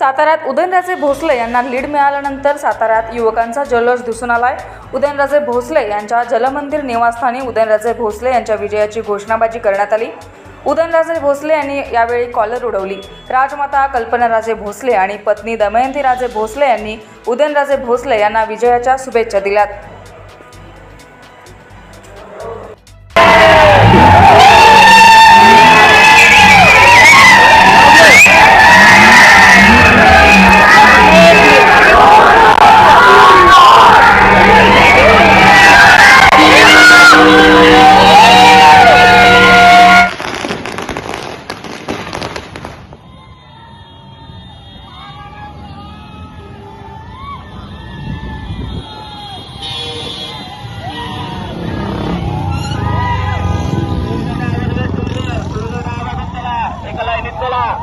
साताऱ्यात उदयनराजे भोसले यांना लीड मिळाल्यानंतर साताऱ्यात युवकांचा जल्लोष दिसून आलाय. उदयनराजे भोसले यांच्या जलमंदिर निवासस्थानी उदयनराजे भोसले यांच्या विजयाची घोषणाबाजी करण्यात आली. उदयनराजे भोसले यांनी यावेळी कॉलर उडवली. राजमाता कल्पनाराजे भोसले आणि पत्नी दमयंतीराजे भोसले यांनी उदयनराजे भोसले यांना विजयाच्या शुभेच्छा दिल्यात. 再来